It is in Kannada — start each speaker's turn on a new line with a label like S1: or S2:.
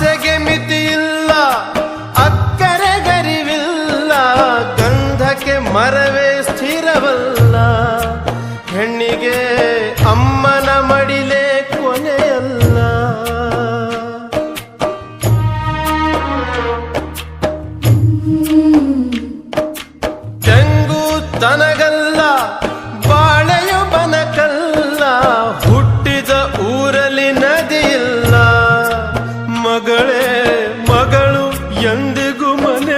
S1: ಆಸೆಗೆ ಮಿತಿಯಿಲ್ಲ ಅಕ್ಕರೆ ಗರಿವಿಲ್ಲ ಗಂಧಕ್ಕೆ ಮರವೇ ಸ್ಥಿರವಲ್ಲ. ಹೆಣ್ಣಿಗೆ ಅಮ್ಮನ ಮಡಿಲೇ ಕೊನೆಯಲ್ಲ. ತೆಂಗು ತನಗಲ್ಲ ಬಾಳೆಯು ಮಗಳೇ ಮಗಳು ಎಂದಿಗೂ ಮನೆ